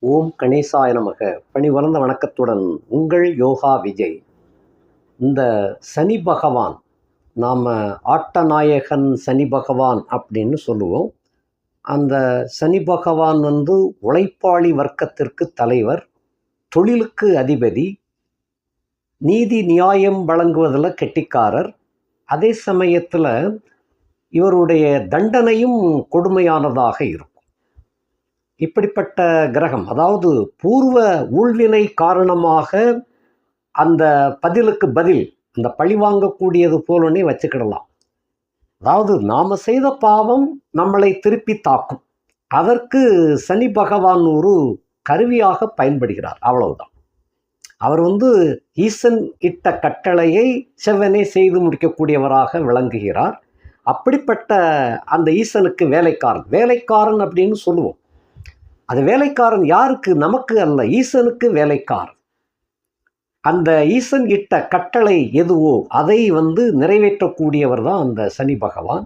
ஓம் கணேசாய நமக. பணிவளர்ந்த வணக்கத்துடன் உங்கள் யோகா விஜய். இந்த சனி பகவான் நாம் ஆட்டநாயகன் சனி பகவான் அப்படின்னு சொல்லுவோம். அந்த சனி பகவான் வந்து உழைப்பாளி வர்க்கத்திற்கு தலைவர் தொழிலுக்கு அதிபதி நீதி நியாயம் வழங்குவதில் கெட்டிக்காரர். அதே சமயத்தில் இவருடைய தண்டனையும் கொடுமையானதாக இருக்கும். இப்படிப்பட்ட கிரகம் அதாவது பூர்வ ஊழ்வினை காரணமாக அந்த பதிலுக்கு பதில் அந்த பழி வாங்கக்கூடியது போலனே வச்சுக்கிடலாம். அதாவது நாம் செய்த பாவம் நம்மளை திருப்பி தாக்கும். அதற்கு சனி பகவான் ஒரு கருவியாக பயன்படுகிறார் அவ்வளவுதான். அவர் வந்து ஈசன் இட்ட கட்டளையை செவ்வனே செய்து முடிக்கக்கூடியவராக விளங்குகிறார். அப்படிப்பட்ட அந்த ஈசனுக்கு வேலைக்காரன் வேலைக்காரன் அப்படின்னு சொல்லுவோம். அது வேலைக்காரன் யாருக்கு? நமக்கு அல்ல. ஈசனுக்கு வேலைக்காரன். அந்த ஈசன் இட்ட கட்டளை எதுவோ அதை வந்து நிறைவேற்றக்கூடியவர் தான் அந்த சனி பகவான்.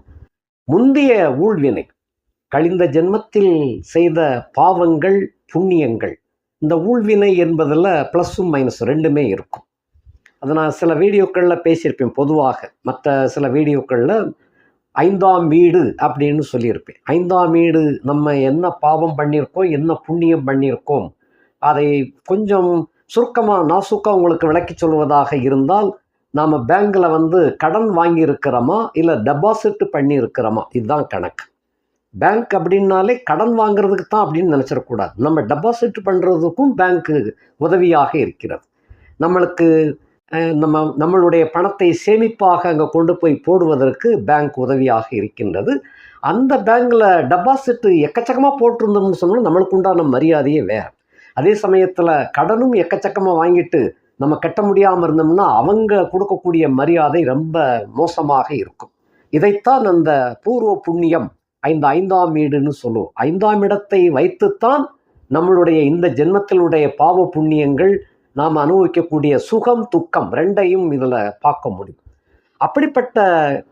முந்தைய ஊழ்வினை கழிந்த ஜென்மத்தில் செய்த பாவங்கள் புண்ணியங்கள் இந்த ஊழ்வினை என்பதில் ப்ளஸ்ஸும் மைனஸும் ரெண்டுமே இருக்கும். அதை நான் சில வீடியோக்களில் பேசியிருப்பேன் பொதுவாக. மற்ற சில வீடியோக்களில் ஐந்தாம் வீடு அப்படின்னு சொல்லியிருப்பேன். ஐந்தாம் வீடு நம்ம என்ன பாவம் பண்ணியிருக்கோம் என்ன புண்ணியம் பண்ணியிருக்கோம் அதை கொஞ்சம் சுருக்கமாக நாசுக்காக உங்களுக்கு விளக்கி சொல்வதாக இருந்தால் நாம் பேங்கில் வந்து கடன் வாங்கியிருக்கிறோமா இல்லை டெபாசிட் பண்ணியிருக்கிறோமா? இதுதான் கணக்கு. பேங்க் அப்படின்னாலே கடன் வாங்குறதுக்கு தான் அப்படின்னு நினச்சிடக்கூடாது. நம்ம டெபாசிட் பண்ணுறதுக்கும் பேங்க்கு உதவியாக இருக்கிறது. நம்மளுக்கு நம்ம நம்மளுடைய பணத்தை சேமிப்பாக அங்கே கொண்டு போய் போடுவதற்கு பேங்க் உதவியாக இருக்கின்றது. அந்த பேங்க்கில் டெபாசிட் எக்கச்சக்கமாக போட்டிருந்தோம்னு சொன்னால் நம்மளுக்கு உண்டான மரியாதையே வேறு. அதே சமயத்தில் கடனும் எக்கச்சக்கமாக வாங்கிட்டு நம்ம கட்ட முடியாமல் இருந்தோம்னா அவங்க கொடுக்கக்கூடிய மரியாதை ரொம்ப மோசமாக இருக்கும். இதைத்தான் அந்த பூர்வ புண்ணியம் ஐந்து ஐந்தாம் வீடுன்னு சொல்லுவோம். ஐந்தாம் இடத்தை வைத்துத்தான் நம்மளுடைய இந்த ஜென்மத்தினுடைய பாவ புண்ணியங்கள் நாம் அனுபவிக்கக்கூடிய சுகம் துக்கம் ரெண்டையும் இதில் பார்க்க முடியும். அப்படிப்பட்ட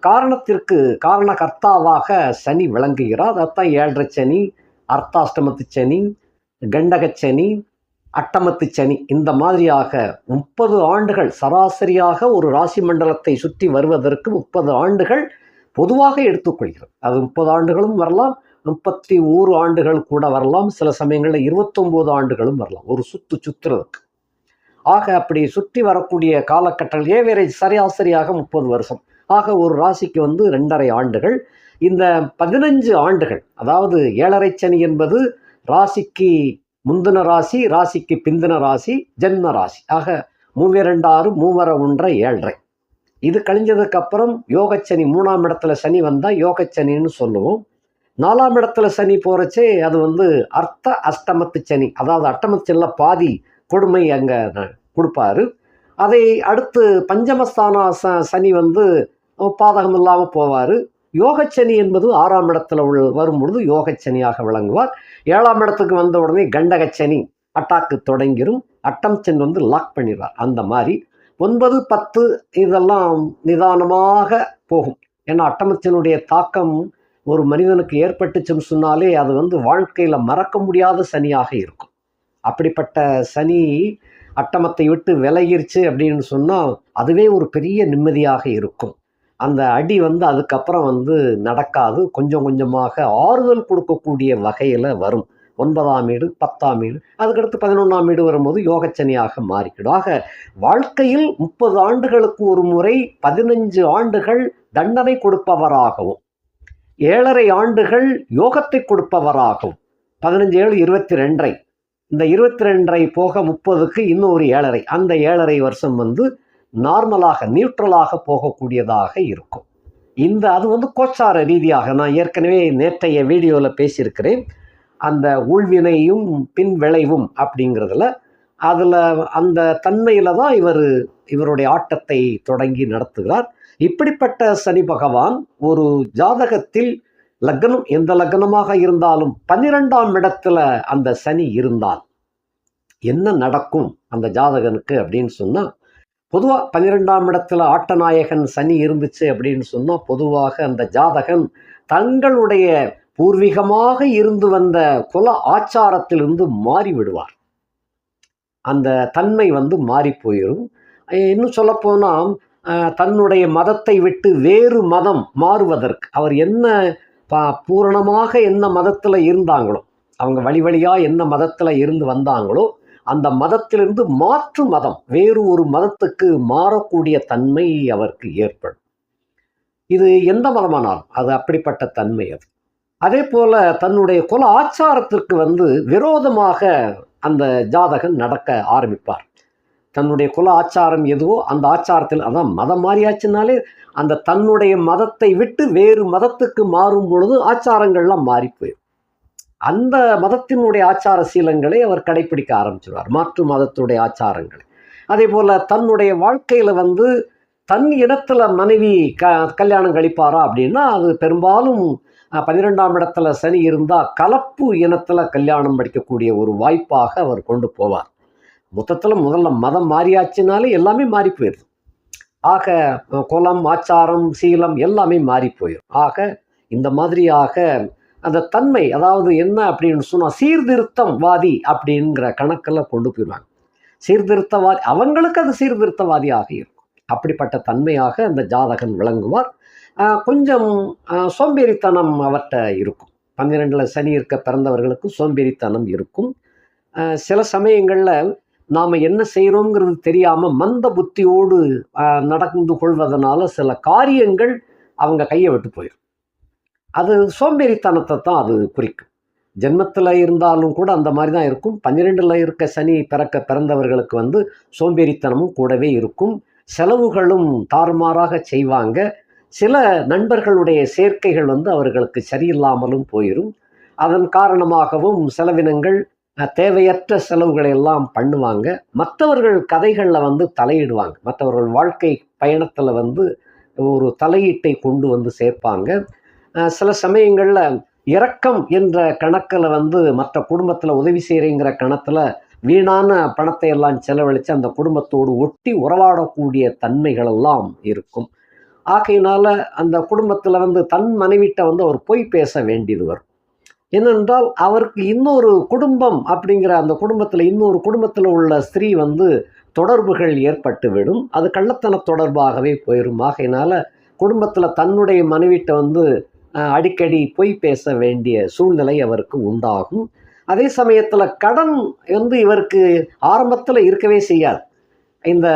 காரணத்திற்கு காரணகர்த்தாவாக சனி விளங்குகிறார். அதான் ஏழரை சனி அர்த்தாஷ்டமத்து சனி கண்டகச்சனி அட்டமத்து சனி இந்த மாதிரியாக முப்பது ஆண்டுகள் சராசரியாக ஒரு ராசி மண்டலத்தை சுற்றி வருவதற்கு முப்பது ஆண்டுகள் பொதுவாக எடுத்துக்கொள்கிறது. அது முப்பது ஆண்டுகளும் வரலாம் முப்பத்தி ஓரு ஆண்டுகள் கூட வரலாம். சில சமயங்களில் இருபத்தொம்போது ஆண்டுகளும் வரலாம். ஒரு சுத்து சுற்றுறதுக்கு ஆக அப்படி சுற்றி வரக்கூடிய காலகட்டம் ஏவரேஜ் சராசரியாக முப்பது வருஷம். ஆக ஒரு ராசிக்கு வந்து ரெண்டரை ஆண்டுகள். இந்த பதினஞ்சு ஆண்டுகள் அதாவது ஏழரை சனி என்பது ராசிக்கு முந்தின ராசி ராசிக்கு பிந்தின ராசி ஜென்ம ராசி. ஆக மூவிரண்டாறு மூவர ஒன்றை ஏழரை. இது கழிஞ்சதுக்கப்புறம் யோகச்சனி மூணாம் இடத்துல சனி வந்தால் யோகச்சனின்னு சொல்லுவோம். நாலாம் இடத்துல சனி போகிறச்சே அது வந்து அர்த்த அஷ்டமத்து சனி அதாவது அட்டமத்து சனியில் பாதி கொடுமை அங்கே கொடுப்பாரு. அதை அடுத்து பஞ்சமஸ்தான ச சனி வந்து பாதகம் இல்லாமல் போவார். யோகச்சனி என்பது ஆறாம் இடத்துல உள்ள வரும்பொழுது யோகச்சனியாக விளங்குவார். ஏழாம் இடத்துக்கு வந்த உடனே கண்டகச்சனி அட்டாக்கு தொடங்கிரும். அட்டம் சென் வந்து லாக் பண்ணிடுவார். அந்த மாதிரி ஒன்பது பத்து இதெல்லாம் நிதானமாக போகும். ஏன்னா அட்டமச்சனுடைய தாக்கம் ஒரு மனிதனுக்கு ஏற்பட்டுச்சுன்னு சொன்னாலே அது வந்து வாழ்க்கையில் மறக்க முடியாத சனியாக இருக்கும். அப்படிப்பட்ட சனி அட்டமத்தை விட்டு விலகிருச்சு அப்படின்னு சொன்னால் அதுவே ஒரு பெரிய நிம்மதியாக இருக்கும். அந்த அடி வந்து அதுக்கப்புறம் வந்து நடக்காது. கொஞ்சம் கொஞ்சமாக ஆறுதல் கொடுக்கக்கூடிய வகையில் வரும். ஒன்பதாம் வீடு பத்தாம் வீடு அதுக்கடுத்து பதினொன்றாம் வீடு வரும்போது யோகச்சனியாக மாறிக்கிடும். ஆக வாழ்க்கையில் முப்பது ஆண்டுகளுக்கு ஒரு முறை பதினஞ்சு ஆண்டுகள் தண்டனை கொடுப்பவராகவும் ஏழரை ஆண்டுகள் யோகத்தை கொடுப்பவராகவும் பதினஞ்சு ஏழு இருபத்தி ரெண்டரை இந்த இருபத்தி ரெண்டரை போக முப்பதுக்கு இன்னும் ஒரு ஏழரை. அந்த ஏழரை வருஷம் வந்து நார்மலாக நியூட்ரலாக போகக்கூடியதாக இருக்கும். இந்த அது வந்து கோச்சார ரீதியாக நான் ஏற்கனவே நேற்றைய வீடியோவில் பேசியிருக்கிறேன். அந்த உள்வினையும் பின் விளைவும் அப்படிங்கிறதுல அதில் அந்த தன்மையில் தான் இவர் இவருடைய ஆட்டத்தை தொடங்கி நடத்துகிறார். இப்படிப்பட்ட சனி பகவான் ஒரு ஜாதகத்தில் லக்னம் எந்த லக்னமாக இருந்தாலும் பன்னிரெண்டாம் இடத்துல அந்த சனி இருந்தால் என்ன நடக்கும் அந்த ஜாதகனுக்கு அப்படின்னு சொன்னால் பொதுவாக பன்னிரெண்டாம் இடத்துல ஆட்டநாயகன் சனி இருந்துச்சு அப்படின்னு சொன்னால் பொதுவாக அந்த ஜாதகன் தங்களுடைய பூர்வீகமாக இருந்து வந்த குல ஆச்சாரத்திலிருந்து மாறி விடுவார். அந்த தன்மை வந்து மாறி போயிடும் இன்னும் சொல்லப்போனால் தன்னுடைய மதத்தை விட்டு வேறு மதம் மாறுவதற்கு அவர் என்ன ப பூரணமாக என்ன மதத்தில் இருந்தாங்களோ அவங்க வழி வழியாக என்ன மதத்தில் இருந்து வந்தாங்களோ அந்த மதத்திலிருந்து மாற்று மதம் வேறு ஒரு மதத்துக்கு மாறக்கூடிய தன்மை அவருக்கு ஏற்படும். இது எந்த மதமானாலும் அது அப்படிப்பட்ட தன்மை அது. அதே போல் தன்னுடைய குல ஆச்சாரத்திற்கு வந்து விரோதமாக அந்த ஜாதகன் நடக்க ஆரம்பிப்பார். தன்னுடைய குல ஆச்சாரம் எதுவோ அந்த ஆச்சாரத்தில் அதான் மதம் மாறியாச்சுனாலே அந்த தன்னுடைய மதத்தை விட்டு வேறு மதத்துக்கு மாறும் பொழுது ஆச்சாரங்கள்லாம் மாறி போயிடும் அந்த மதத்தினுடைய ஆச்சார சீலங்களை அவர் கடைபிடிக்க ஆரம்பிச்சிருவார் மாற்று மதத்துடைய ஆச்சாரங்களை. அதே போல் தன்னுடைய வாழ்க்கையில் வந்து தன் இடத்துல மனைவி க கல்யாணம் கழிப்பாரா அப்படின்னா அது பெரும்பாலும் பன்னிரெண்டாம் இடத்துல சனி இருந்தால் கலப்பு இனத்தில் கல்யாணம் படிக்கக்கூடிய ஒரு வாய்ப்பாக அவர் கொண்டு போவார். மொத்தத்தில் முதல்ல மதம் மாறியாச்சுனாலே எல்லாமே மாறி போயிடுது. ஆக குலம் ஆச்சாரம் சீலம் எல்லாமே மாறி போயிடும் ஆக இந்த மாதிரியாக அந்த தன்மை அதாவது என்ன அப்படின்னு சொன்னால் சீர்திருத்தம்வாதி அப்படிங்கிற கணக்கில் கொண்டு போயிடுவாங்க. சீர்திருத்தவாதி அவங்களுக்கு அது சீர்திருத்தவாதியாக இருக்கும். அப்படிப்பட்ட தன்மையாக அந்த ஜாதகன் விளங்குவார். கொஞ்சம் சோம்பேறித்தனம் அவர்கிட்ட இருக்கும். பன்னிரெண்டில் சனி இருக்க பிறந்தவர்களுக்கு சோம்பேறித்தனம் இருக்கும். சில சமயங்களில் நாம் என்ன செய்கிறோங்கிறது தெரியாமல் மந்த புத்தியோடு நடந்து கொள்வதனால சில காரியங்கள் அவங்க கையை விட்டு போயிடும் அது சோம்பேறித்தனத்தை தான் அது குறிக்கும். ஜென்மத்தில் இருந்தாலும் கூட அந்த மாதிரி தான் இருக்கும். பன்னிரெண்டில் இருக்க சனி பிறக்க பிறந்தவர்களுக்கு வந்து சோம்பேறித்தனமும் கூடவே இருக்கும். செலவுகளும் தாறுமாறாக செய்வாங்க. சில நண்பர்களுடைய சேர்க்கைகள் வந்து அவர்களுக்கு சரியில்லாமலும் போயிடும் அதன் காரணமாகவும் செலவினங்கள் தேவையற்ற செலவுகளை எல்லாம் பண்ணுவாங்க. மற்றவர்கள் கதைகளில் வந்து தலையிடுவாங்க. மற்றவர்கள் வாழ்க்கை பயணத்தில் வந்து ஒரு தலையீட்டை கொண்டு வந்து சேர்ப்பாங்க. சில சமயங்களில் இரக்கம் என்ற கணக்கில் வந்து மற்ற குடும்பத்தில் உதவி செய்கிறேங்கிற கணத்தில் வீணான பணத்தை எல்லாம் செலவழித்து அந்த குடும்பத்தோடு ஒட்டி உறவாடக்கூடிய தன்மைகள் எல்லாம் இருக்கும். ஆகையினால் அந்த குடும்பத்தில் வந்து தன் மனைவிட்ட வந்து அவர் பொய் பேச வேண்டியது வரும். ஏனென்றால் அவருக்கு இன்னொரு குடும்பம் அப்படிங்கிற அந்த குடும்பத்தில் இன்னொரு குடும்பத்தில் உள்ள ஸ்திரீ வந்து தொடர்புகள் ஏற்பட்டுவிடும். அது கள்ளத்தன தொடர்பாகவே போயிடும் ஆகையினால் குடும்பத்தில் தன்னுடைய மனைவிட்ட வந்து அடிக்கடி பொய் பேச வேண்டிய சூழ்நிலை அவருக்கு உண்டாகும். அதே சமயத்தில் கடன் வந்து இவருக்கு ஆரம்பத்தில் இருக்கவே செய்யாது. இந்த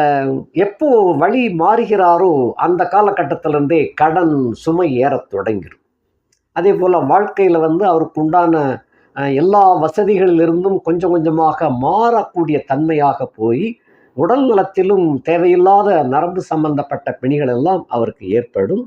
எப்போ வழி மாறுகிறாரோ அந்த காலகட்டத்திலேருந்தே கடன் சுமை ஏறத் தொடங்கிடும் அதே போல் வாழ்க்கையில் வந்து அவருக்கு உண்டான எல்லா வசதிகளிலிருந்தும் கொஞ்சம் கொஞ்சமாக மாறக்கூடிய தன்மையாக போய் உடல் நலத்திலும் தேவையில்லாத நரம்பு சம்பந்தப்பட்ட பிணிகள் எல்லாம் அவருக்கு ஏற்படும்.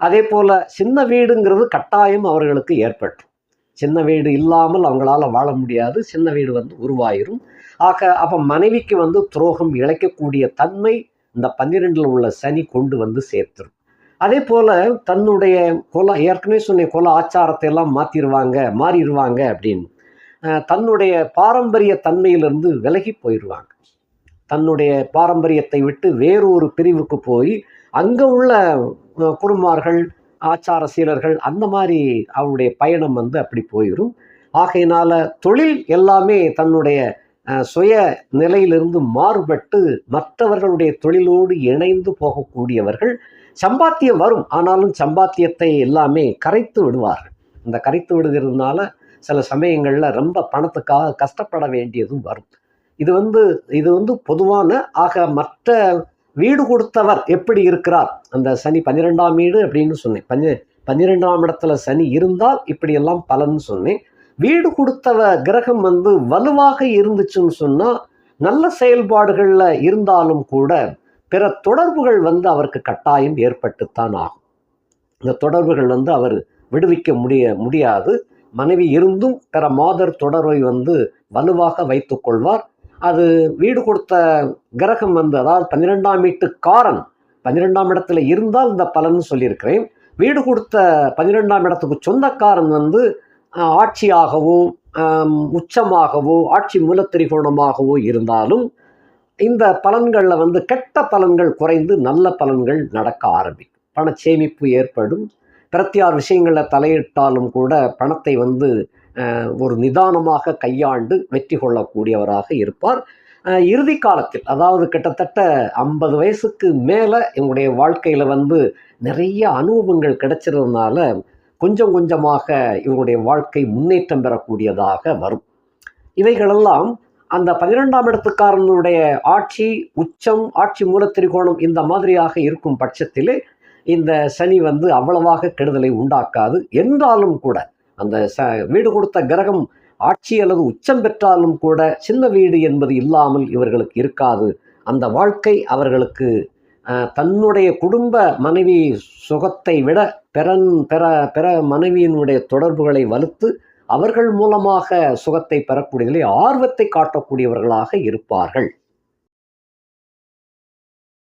அதே போல் சின்ன வீடுங்கிறது கட்டாயம் அவர்களுக்கு ஏற்பட்டும் சின்ன வீடு இல்லாமல் அவங்களால வாழ முடியாது. சின்ன வீடு வந்து உருவாயிரும். ஆக அப்போ மனைவிக்கு வந்து துரோகம் இழைக்கக்கூடிய தன்மை இந்த பன்னிரெண்டில் உள்ள சனி கொண்டு வந்து சேர்த்துரும் அதே போல் தன்னுடைய கொல ஏற்கனவே சொன்ன கொல ஆச்சாரத்தை எல்லாம் மாற்றிடுவாங்க மாறிடுவாங்க அப்படின்னு தன்னுடைய பாரம்பரிய தன்மையிலிருந்து விலகி போயிடுவாங்க தன்னுடைய பாரம்பரியத்தை விட்டு வேறொரு பிரிவுக்கு போய் அங்கே உள்ள குருமார்கள் ஆச்சார சீலர்கள் அந்த மாதிரி அவருடைய பயணம் வந்து அப்படி போயிடும் ஆகையினால் தொழில் எல்லாமே தன்னுடைய சுய நிலையிலிருந்து மாறுபட்டு மற்றவர்களுடைய தொழிலோடு இணைந்து போகக்கூடியவர்கள் சம்பாத்தியம் வரும். ஆனாலும் சம்பாத்தியத்தை எல்லாமே கரைத்து விடுவார்கள். இந்த கரைத்து விடுகிறதுனால சில சமயங்களில் ரொம்ப பணத்துக்காக கஷ்டப்பட வேண்டியதும் வரும். இது வந்து இது வந்து பொதுவான ஆக மற்ற வீடு கொடுத்தவர் எப்படி இருக்கிறார்? அந்த சனி பன்னிரெண்டாம் வீடு அப்படின்னு சொன்னேன். பஞ்ச பன்னிரெண்டாம் இடத்துல சனி இருந்தால் இப்படியெல்லாம் பலன் சொன்னேன். வீடு கொடுத்தவ கிரகம் வந்து வலுவாக இருந்துச்சுன்னு சொன்னால் நல்ல செயல்பாடுகளில் இருந்தாலும் கூட பிற தொடர்புகள் வந்து அவருக்கு கட்டாயம் ஏற்பட்டுத்தான் ஆகும். இந்த தொடர்புகள் வந்து அவர் விடுவிக்க முடிய முடியாது. மனைவி இருந்தும் பிற மாதர் தொடர்பை வந்து வலுவாக வைத்துக்கொள்வார் அது வீடு கொடுத்த கிரகம் வந்து அதாவது பன்னிரெண்டாம் வீட்டு காரன் பன்னிரெண்டாம் இடத்துல இருந்தால் இந்த பலன் சொல்லியிருக்கிறேன். வீடு கொடுத்த பன்னிரெண்டாம் இடத்துக்கு சொந்தக்காரன் வந்து ஆட்சியாகவோ உச்சமாகவோ ஆட்சி மூலத்திரிகோணமாகவோ இருந்தாலும் இந்த பலன்களில் வந்து கெட்ட பலன்கள் குறைந்து நல்ல பலன்கள் நடக்க ஆரம்பிக்கும். பண சேமிப்பு ஏற்படும். பிரத்தியார் விஷயங்களில் தலையிட்டாலும் கூட பணத்தை வந்து ஒரு நிதானமாக கையாண்டு வெற்றி கொள்ளக்கூடியவராக இருப்பார். இறுதி காலத்தில் அதாவது கிட்டத்தட்ட ஐம்பது வயசுக்கு மேலே எங்களுடைய வாழ்க்கையில் வந்து நிறைய அனுபவங்கள் கிடைச்சிருந்தனால கொஞ்சம் கொஞ்சமாக இவங்களுடைய வாழ்க்கை முன்னேற்றம் பெறக்கூடியதாக வரும். இவைகளெல்லாம் அந்த பன்னிரெண்டாம் இடத்துக்காரனுடைய ஆட்சி உச்சம் ஆட்சி மூலத்திரிகோணம் இந்த மாதிரியாக இருக்கும் பட்சத்திலே இந்த சனி வந்து அவ்வளவாக கெடுதலை உண்டாக்காது. என்றாலும் கூட அந்த ச வீடு கொடுத்த கிரகம் ஆட்சி அல்லது உச்சம் பெற்றாலும் கூட சின்ன வீடு என்பது இல்லாமல் இவர்களுக்கு இருக்காது. அந்த வாழ்க்கை அவர்களுக்கு தன்னுடைய குடும்ப மனைவி சுகத்தை விட பிறன் பெற பிற மனைவியினுடைய தொடர்புகளை வலுத்து அவர்கள் மூலமாக சுகத்தை பெறக்கூடியதிலே ஆர்வத்தை காட்டக்கூடியவர்களாக இருப்பார்கள்.